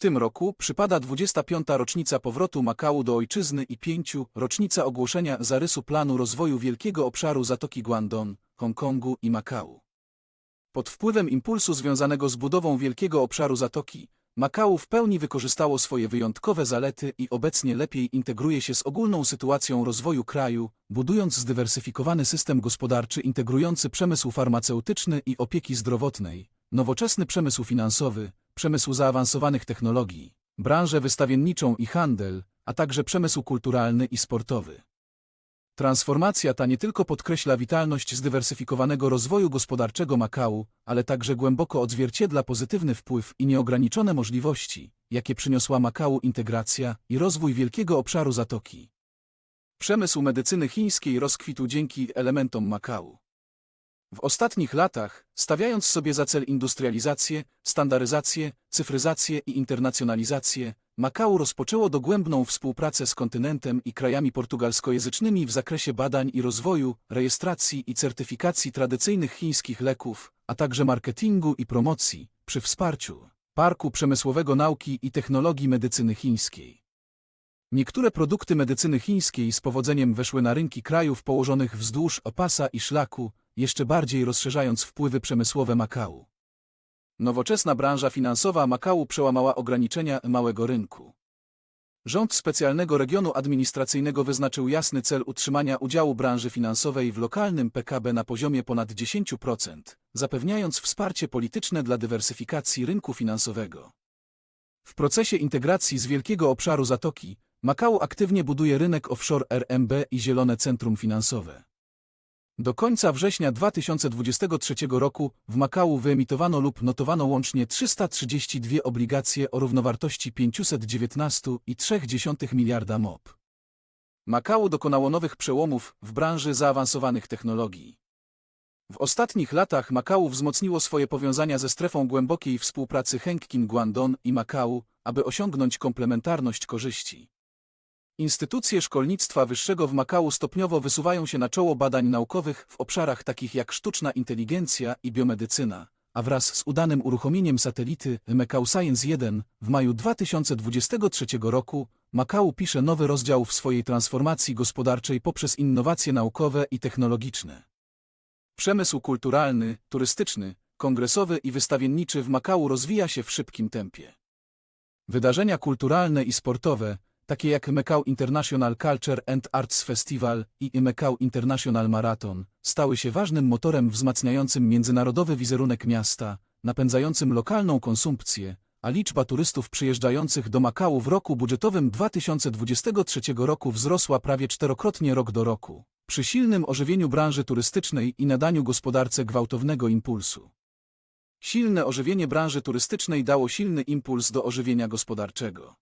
tym roku przypada 25. rocznica powrotu Makału do ojczyzny i pięciu rocznica ogłoszenia zarysu planu rozwoju wielkiego obszaru Zatoki Guangdong, Hongkongu i Makału. Pod wpływem impulsu związanego z budową wielkiego obszaru Zatoki, Makału w pełni wykorzystało swoje wyjątkowe zalety i obecnie lepiej integruje się z ogólną sytuacją rozwoju kraju, budując zdywersyfikowany system gospodarczy integrujący przemysł farmaceutyczny i opieki zdrowotnej, nowoczesny przemysł finansowy, przemysł zaawansowanych technologii, branżę wystawienniczą i handel, a także przemysł kulturalny i sportowy. Transformacja ta nie tylko podkreśla witalność zdywersyfikowanego rozwoju gospodarczego Makału, ale także głęboko odzwierciedla pozytywny wpływ i nieograniczone możliwości, jakie przyniosła Makału integracja i rozwój wielkiego obszaru Zatoki. Przemysł medycyny chińskiej rozkwitł dzięki elementom Makału. W ostatnich latach, stawiając sobie za cel industrializację, standaryzację, cyfryzację i internacjonalizację, Makao rozpoczęło dogłębną współpracę z kontynentem i krajami portugalskojęzycznymi w zakresie badań i rozwoju, rejestracji i certyfikacji tradycyjnych chińskich leków, a także marketingu i promocji, przy wsparciu Parku Przemysłowego Nauki i Technologii Medycyny Chińskiej. Niektóre produkty medycyny chińskiej z powodzeniem weszły na rynki krajów położonych wzdłuż opasa i szlaku, jeszcze bardziej rozszerzając wpływy przemysłowe Makału. Nowoczesna branża finansowa Makału przełamała ograniczenia małego rynku. Rząd specjalnego regionu administracyjnego wyznaczył jasny cel utrzymania udziału branży finansowej w lokalnym PKB na poziomie ponad 10%, zapewniając wsparcie polityczne dla dywersyfikacji rynku finansowego. W procesie integracji z wielkiego obszaru Zatoki, Makału aktywnie buduje rynek offshore RMB i zielone centrum finansowe. Do końca września 2023 roku w Makału wyemitowano lub notowano łącznie 332 obligacje o równowartości 519,3 miliarda MOP. Makału dokonało nowych przełomów w branży zaawansowanych technologii. W ostatnich latach Makału wzmocniło swoje powiązania ze strefą głębokiej współpracy Hengqin Guangdong i Makału, aby osiągnąć komplementarność korzyści. Instytucje szkolnictwa wyższego w Makału stopniowo wysuwają się na czoło badań naukowych w obszarach takich jak sztuczna inteligencja i biomedycyna, a wraz z udanym uruchomieniem satelity Macau Science 1 w maju 2023 roku Makału pisze nowy rozdział w swojej transformacji gospodarczej poprzez innowacje naukowe i technologiczne. Przemysł kulturalny, turystyczny, kongresowy i wystawienniczy w Makału rozwija się w szybkim tempie. Wydarzenia kulturalne i sportowe, takie jak Macau International Culture and Arts Festival i Macau International Marathon, stały się ważnym motorem wzmacniającym międzynarodowy wizerunek miasta, napędzającym lokalną konsumpcję, a liczba turystów przyjeżdżających do Makału w roku budżetowym 2023 roku wzrosła prawie czterokrotnie rok do roku, przy silnym ożywieniu branży turystycznej i nadaniu gospodarce gwałtownego impulsu. Silne ożywienie branży turystycznej dało silny impuls do ożywienia gospodarczego.